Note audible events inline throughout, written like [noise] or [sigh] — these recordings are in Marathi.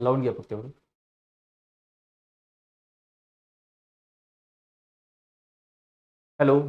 लावून घ्या फक्त एवढं. हॅलो.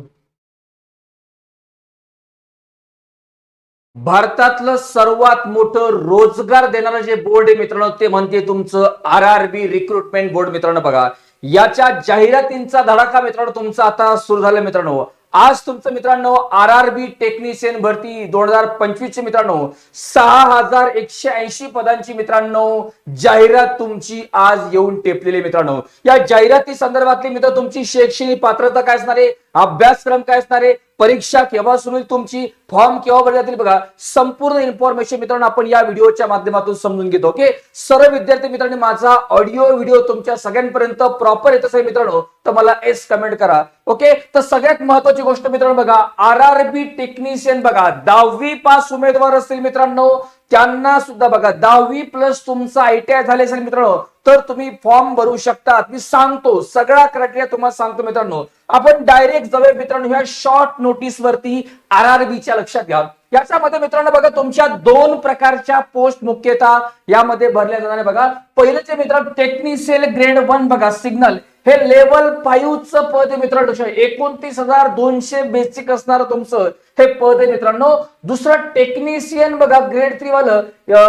भारतातलं सर्वात मोठं रोजगार देणारं जे बोर्ड आहे मित्रांनो ते म्हणते तुमचं R R B recruitment board मित्रांनो बघा. याच्या जाहिरातींचा धडाका मित्रांनो तुमचा आता सुरू झाला मित्रांनो. आज तुमचं मित्रांनो आर आर बी टेक्निशियन भरती दोन हजार पंचवीस चे मित्रांनो सहा हजार एकशे ऐंशी पदांची मित्रांनो जाहिरात तुमची आज येऊन टेपलेली मित्रांनो. या जाहिराती संदर्भातली मित्र तुमची शैक्षणिक पात्रता काय असणार आहे? अभ्यासक्रम काय असणार आहे? परीक्षा केव्हा सुरू होईल तुमची? फॉर्म केव्हा भरले जातील? बघा संपूर्ण इन्फॉर्मेशन मित्रांनो आपण या व्हिडिओच्या माध्यमातून समजून घेतो ओके सर्व विद्यार्थी मित्रांनी माझा ऑडिओ व्हिडिओ तुमच्या सगळ्यांपर्यंत प्रॉपर येत असेल मित्रांनो. तर मला एस कमेंट करा ओके तर सगळ्यात महत्वाची गोष्ट मित्रांनो बघा आर आर बी टेक्निशियन बघा दहावी पास उमेदवार असतील मित्रांनो. त्यांना सुद्धा बघा दहावी प्लस तुमचा आयटीआय झाले असेल मित्रांनो तर तुम्ही फॉर्म भरू शकतात. मी सांगतो सगळा क्रायटेरिया तुम्हाला सांगतो मित्रांनो. आपण डायरेक्ट जाऊया मित्रांनो ह्या शॉर्ट नोटीस वरती आर आर बीच्या लक्षात घ्या. याच्यामध्ये मित्रांनो बघा तुमच्या दोन प्रकारच्या पोस्ट मुख्यतः यामध्ये भरल्या जाणार बघा. बघा पहिलेचे मित्रांनो टेक्निशियल ग्रेड वन बघा सिग्नल हे लेवल फाईव्हचं पद मित्रांनो. एकोणतीस हजार दोनशे बेसिक असणार तुमचं हे पद आहे मित्रांनो. दुसरं टेक्निशियन बघा ग्रेड थ्री वालं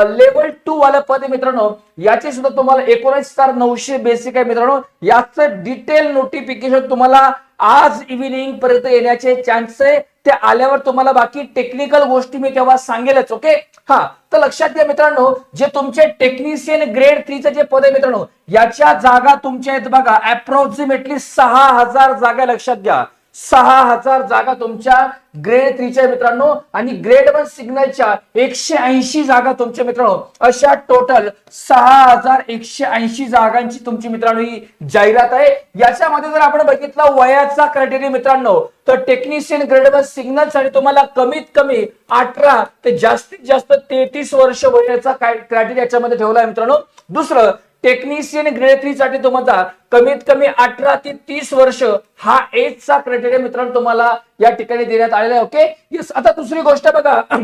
लेवल टू वालं पद आहे मित्रांनो. याचे सुद्धा तुम्हाला एकोणीस हजार नऊशे बेसिक आहे मित्रांनो. याचं डिटेल नोटिफिकेशन तुम्हाला आज इव्हिनिंग पर्यंत येण्याचे चान्स आहे. ते आल्यावर तुम्हाला बाकी टेक्निकल गोष्टी मी तेव्हा सांगेलच ओके हा तर लक्षात घ्या मित्रांनो जे तुमचे टेक्निशियन ग्रेड थ्रीचे जे पद आहे मित्रांनो याच्या जागा तुमच्या आहेत बघा अप्रॉक्सिमेटली सहा हजार जागा लक्षात घ्या. सहा हजार जागा तुमच्या ग्रेड थ्रीच्या मित्रांनो आणि ग्रेड वन सिग्नलच्या एकशे ऐंशी जागा तुमच्या मित्रांनो. अशा टोटल सहा हजार एकशे ऐंशी जागांची तुमची मित्रांनो ही जाहिरात आहे. याच्यामध्ये जर आपण बघितलं वयाचा क्रायटेरिया मित्रांनो तर टेक्निशियन ग्रेड वन सिग्नलसाठी तुम्हाला कमीत कमी अठरा ते जास्तीत जास्त तेहतीस वर्ष वयाचा क्रायटेरिया याच्यामध्ये ठेवला आहे मित्रांनो. दुसरं टेक्निशियन ग्रेड थ्री साठी तुम्हाला कमीत कमी अठरा ते तीस वर्ष हा एजचा क्रायटेरिया मित्रांनो तुम्हाला या ठिकाणी देण्यात आलेला आहे ओके येस आता दुसरी गोष्ट बघा. [clears throat]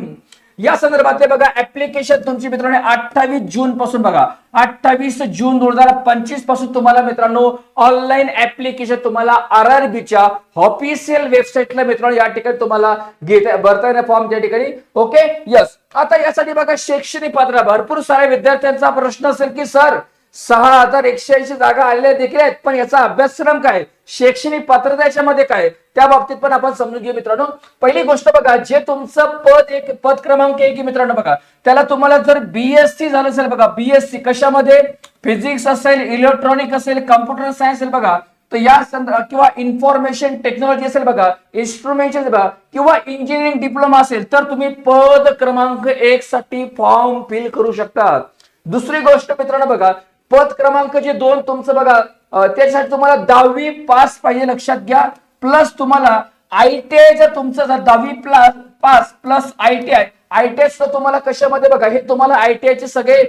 या संदर्भातले बघा ऍप्लिकेशन तुमची मित्रांनो अठ्ठावीस जून पासून बघा. अठ्ठावीस जून दोन हजार पंचवीसपासून तुम्हाला मित्रांनो ऑनलाईन ऍप्लिकेशन तुम्हाला आर आर बीच्या ऑफिशियल वेबसाईटला मित्रांनो या ठिकाणी तुम्हाला घेता भरता येणार फॉर्म त्या ठिकाणी ओके यस आता यासाठी बघा शैक्षणिक पात्र भरपूर साऱ्या विद्यार्थ्यांचा प्रश्न असेल की सर सहा हजार एकशे ऐंशी जागा आलेल्या देखील आहेत. पण याचा अभ्यासक्रम काय? शैक्षणिक पात्रता याच्यामध्ये काय? त्या बाबतीत पण आपण समजून घेऊ मित्रांनो. पहिली गोष्ट बघा जे तुमचं पद एक पद क्रमांक एक मित्रांनो बघा. त्याला तुम्हाला जर बीएससी झालं असेल बघा बीएससी कशामध्ये? फिजिक्स असेल इलेक्ट्रॉनिक असेल कम्प्युटर सायन्स असेल बघा. तर या संदर्भात किंवा इन्फॉर्मेशन टेक्नॉलॉजी असेल बघा इन्स्ट्रुमेंट बघा किंवा इंजिनिअरिंग डिप्लोमा असेल तर तुम्ही पद क्रमांक एक साठी फॉर्म फिल करू शकता. दुसरी गोष्ट मित्रांनो बघा पद क्रमांक जे दोन तुमचं बघा त्याच्यासाठी त्यासाठी तुम्हाला दहावी पास पाहिजे लक्षात घ्या. प्लस तुम्हाला आयटीआय जर तुमचं दहावी plus pass plus ITI ITI तुम्हाला कशामध्ये बघा हे तुम्हाला आयटीआय चे सगळे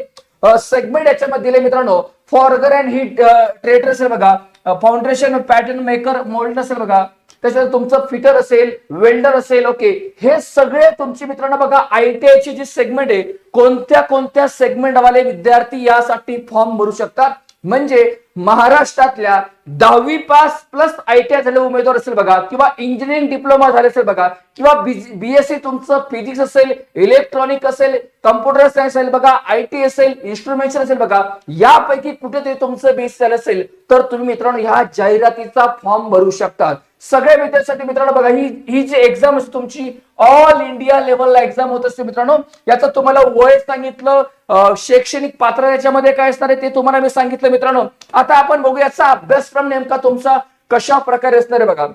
सेगमेंट याच्यामध्ये दिले मित्रांनो. फॉर्गर अँड हिट ट्रेडर असेल बघा फाउंडेशन पॅटर्न मेकर मोल्ड असेल बघा. त्याच्यानंतर तुमचं फिटर असेल वेल्डर असेल ओके हे सगळे तुमची मित्रांनो बघा आयटीआय ची जी सेगमेंट आहे कोणत्या कोणत्या सेगमेंट वाले विद्यार्थी यासाठी फॉर्म भरू शकतात? म्हणजे महाराष्ट्रातल्या दहावी पास प्लस आयटीआय झाले उमेदवार असेल बघा किंवा इंजिनिअरिंग डिप्लोमा झाले असेल बघा किंवा बीएससी तुमचं फिजिक्स असेल इलेक्ट्रॉनिक असेल कम्प्युटर सायन्स असेल बघा आयटी असेल इन्स्ट्रुमेंटेशन असेल बघा यापैकी कुठेतरी तुमचं बेस झालं असेल तर तुम्ही मित्रांनो ह्या जाहिरातीचा फॉर्म भरू शकतात. सगळ्या विद्यार्थ्यांसाठी मित्रांनो बघा ही ही जी एक्झाम असते तुमची ऑल इंडिया लेवलला एक्झाम होत असते मित्रांनो याचं तुम्हाला वय सांगितलं शैक्षणिक पात्र याच्यामध्ये काय असणार आहे ते तुम्हाला मी सांगितलं मित्रांनो. आता आपण बघू याचा अभ्यासक्रम नेमका तुमचा कशा प्रकारे असणार आहे बघा.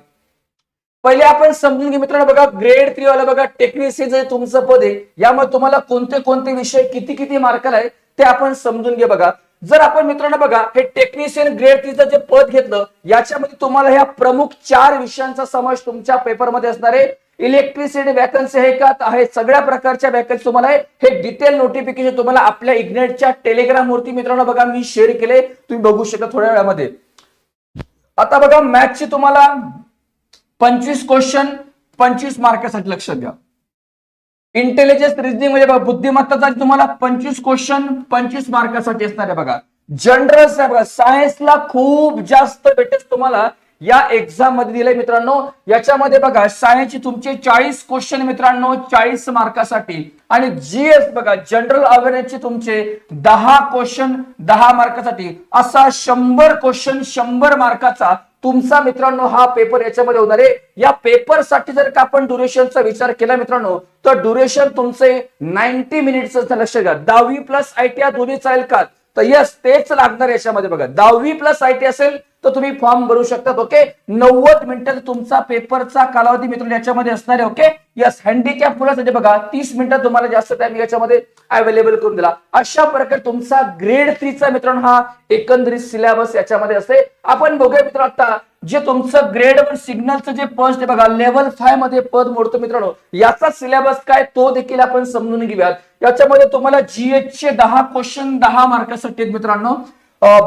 पहिले आपण समजून घे मित्रांनो बघा ग्रेड थ्री वाला बघा टेक्निसी जे तुमचं पद आहे. यामध्ये तुम्हाला कोणते कोणते विषय किती किती मार्काला आहे ते आपण समजून घे बघा. जर आपण मित्रांनो बघा हे टेक्निशियन ग्रेड थ्रीचं जे पद घेतलं याच्यामध्ये तुम्हाला ह्या प्रमुख चार विषयांचा समावेश तुमच्या पेपरमध्ये असणार आहे. इलेक्ट्रिसिटी वॅकन्सी आहे का? आहे सगळ्या प्रकारच्या वॅकन्सी तुम्हाला आहे. हे डिटेल नोटिफिकेशन तुम्हाला आपल्या इग्नेटच्या टेलिग्राम वरती मित्रांनो बघा मी शेअर केले. तुम्ही बघू शकता थोड्या वेळामध्ये. आता बघा मॅथची तुम्हाला पंचवीस क्वेश्चन पंचवीस मार्कासाठी लक्षात घ्या. इंटेलिजन्स रिजनिंग म्हणजे बघा बुद्धिमत्ताचा तुम्हाला पंचवीस क्वेश्चन पंचवीस मार्कासाठी असणार आहे बघा. जनरल आहे बघा सायन्सला खूप जास्त भेटेल तुम्हाला. या एक्झाममध्ये दिलंय मित्रांनो. याच्यामध्ये बघा सायन्सची तुमचे चाळीस क्वेश्चन मित्रांनो चाळीस मार्कासाठी. आणि जीएस बघा जनरल अवेअरनेसचे तुमचे दहा क्वेश्चन दहा मार्कासाठी. असा शंभर क्वेश्चन शंभर मार्काचा तुमचा मित्रांनो हा पेपर याच्यामध्ये होणार आहे. या पेपरसाठी जर का आपण ड्युरेशनचा विचार केला मित्रांनो तर ड्युरेशन तुमचे नाईन्टी मिनिटचं लक्ष घ्या. दहावी प्लस आयटीआय दोन्ही चालेल का तर यस तेच लागणार याच्यामध्ये बघा. दहावी प्लस आयटी असेल तर तुम्ही फॉर्म भरू शकतात ओके नव्वद मिनिटात तुमचा पेपरचा कालावधी मित्र याच्यामध्ये असणार आहे ओके यस हँडिकॅप मुलासाठी बघा. तीस मिनिटात तुम्हाला जास्त टाइम याच्यामध्ये अवेलेबल करून दिला. अशा प्रकारे तुमचा ग्रेड थ्रीचा मित्रांनो हा एकंदरीत सिलेबस याच्यामध्ये असते. आपण बघूया मित्र आता जे तुमचं ग्रेड वन सिग्नलचं जे पस्ट आहे बघा लेवल फायमध्ये पद मोडतो मित्रांनो याचा सिलेबस काय तो देखील आपण समजून घेऊयात. याच्यामध्ये तुम्हाला जीएच चे दहा क्वेश्चन दहा मार्कासाठी आहेत मित्रांनो.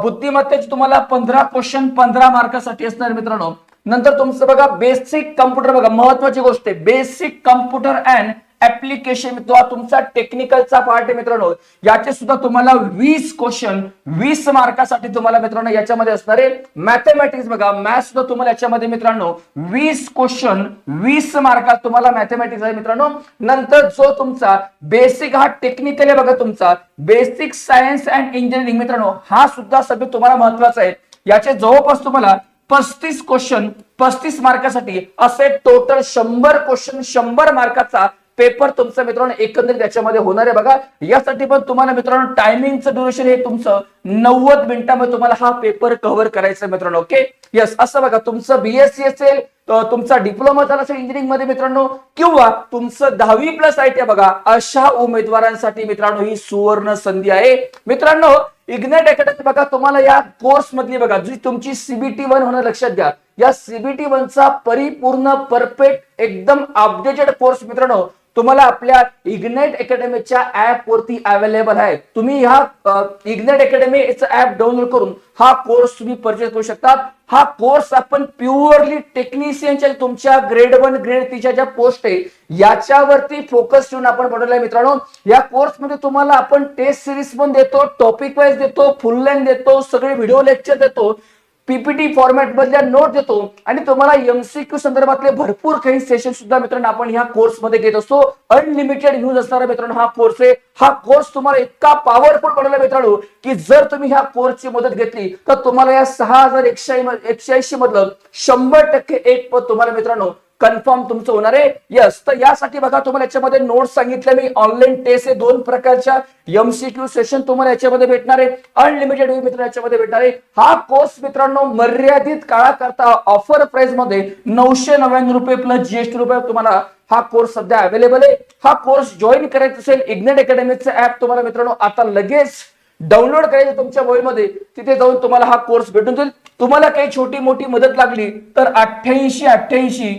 बुद्धिमत्तेचे तुम्हाला पंधरा क्वेश्चन पंधरा मार्कासाठी असणार मित्रांनो. नंतर तुमचं बघा बेसिक कम्प्युटर बघा महत्वाची गोष्ट आहे. बेसिक कम्प्युटर अँड ऍप्लिकेशन किंवा तुमचा टेक्निकलचा पार्ट आहे मित्रांनो. याचे सुद्धा तुम्हाला वीस क्वेश्चन वीस मार्कासाठी तुम्हाला मित्रांनो याच्यामध्ये असणार आहे मॅथमॅटिक्स बघा. मॅथ सुद्धा तुम्हाला याच्यामध्ये मित्रांनो वीस क्वेश्चन वीस मार्कात तुम्हाला मॅथमॅटिक्स आहे मित्रांनो. नंतर जो तुमचा बेसिक हा टेक्निकल आहे बघा तुमचा बेसिक सायन्स अँड इंजिनिअरिंग मित्रांनो हा सुद्धा सब्जेक्ट तुम्हाला महत्त्वाचा आहे. याचे जवळपास तुम्हाला पस्तीस क्वेश्चन पस्तीस मार्कासाठी असे टोटल शंभर क्वेश्चन शंभर मार्काचा पेपर तुमचं मित्रांनो एकंदरीत याच्यामध्ये होणार आहे. बघा यासाठी पण तुम्हाला मित्रांनो टायमिंगचं ड्युरेशन हे तुमचं नव्वद मिनिटामध्ये तुम्हाला हा पेपर कव्हर करायचा आहे मित्रांनो ओके यस असं बघा तुमचं बीएससी असेल तुमचा डिप्लोमा झाला असेल इंजिनिअरिंगमध्ये मित्रांनो किंवा तुमचं दहावी प्लस आय बघा अशा उमेदवारांसाठी मित्रांनो ही सुवर्ण संधी आहे. मित्रांनो इग्नेट अकॅडमी बघा तुम्हाला या कोर्स मधली बघा जी तुमची सीबीटी वन होणं लक्षात घ्या. या सीबीटी वनचा परिपूर्ण परफेक्ट एकदम अपडेटेड कोर्स मित्रांनो तुम्हाला आपल्या इग्नेट अकॅडमीच्या ऍप वरती अवेलेबल आहे. तुम्ही ह्या इग्नेट अकॅडमीचं ऍप डाउनलोड करून हा कोर्स तुम्ही परचेस करू शकता. हा कोर्स आपण प्युअरली टेक्निशियनच्या तुमच्या ग्रेड वन ग्रेड थ्रीच्या ज्या पोस्ट आहे याच्यावरती फोकस ठेवून आपण बनवलाय मित्रांनो. या कोर्समध्ये तुम्हाला आपण टेस्ट सिरीज पण देतो टॉपिक वाईज देतो फुल लाईन देतो सगळे व्हिडिओ लेक्चर देतो. पीपीटी फॉर्मॅट मधल्या नोट देतो आणि तुम्हाला एमसीक्यू संदर्भातले भरपूर काही सेशन सुद्धा मित्रांनो आपण ह्या कोर्समध्ये घेत असतो. अनलिमिटेड यूज असणारा मित्रांनो हा कोर्स आहे. हा कोर्स तुम्हाला इतका पॉवरफुल बनवला मित्रांनो की जर तुम्ही ह्या कोर्सची मदत घेतली तर तुम्हाला या सहा हजार एकशे एकशे ऐंशी मधलं शंभर टक्के एक पद तुम्हाला मित्रांनो कन्फर्म तुमचं होणार आहे. यस तर यासाठी बघा तुम्हाला याच्यामध्ये नोट्स सांगितले मी. ऑनलाईन टेस्ट हे दोन प्रकारच्या एमसीक्यू सेशन तुम्हाला याच्यामध्ये भेटणार आहे. अनलिमिटेड मित्र याच्यामध्ये भेटणार आहे. हा कोर्स मित्रांनो मर्यादित काळाकरता ऑफर प्राइसमध्ये नऊशे नव्याण्णव रुपये प्लस जीएसटी रुपये तुम्हाला हा कोर्स सध्या अवेलेबल आहे. हा कोर्स जॉईन करायचा असेल इग्नेट अकॅडमीचं ऍप तुम्हाला मित्रांनो आता लगेच डाउनलोड करायचं तुमच्या मोबाईलमध्ये तिथे जाऊन तुम्हाला हा कोर्स भेटून जाईल. तुम्हाला काही छोटी मोठी मदत लागली तर अठ्ठ्याऐंशी अठ्ठ्याऐंशी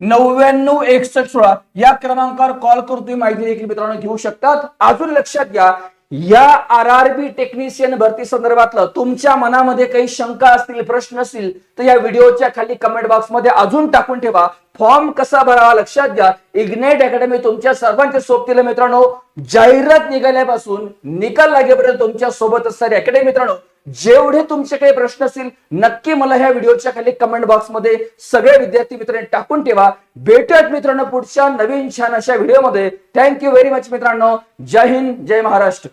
नव्याण्णव एकसष्ट सोळा या क्रमांकावर कॉल करून तुम्ही माहिती देखील मित्रांनो घेऊ शकतात. अजून लक्षात घ्या या आर आर बी टेक्निशियन भरती संदर्भातलं तुमच्या मनामध्ये काही शंका असतील प्रश्न असतील तर या व्हिडिओच्या खाली कमेंट बॉक्समध्ये अजून टाकून ठेवा. फॉर्म कसा भरावा लक्षात घ्या. इग्नेट अकॅडमी तुमच्या सर्वांच्या सोबतीला मित्रांनो जाहिरात निघाल्यापासून निकाल लागेपर्यंत तुमच्यासोबत असणारी अकॅडमी मित्रांनो जेवढे तुमचे काही प्रश्न असतील नक्की मला ह्या व्हिडिओच्या खाली कमेंट बॉक्समध्ये सगळे विद्यार्थी मित्रांनी टाकून ठेवा. भेटत मित्रांनो पुढच्या नवीन छान अशा व्हिडिओमध्ये थँक्यू व्हेरी मच मित्रांनो. जय हिंद जय महाराष्ट्र.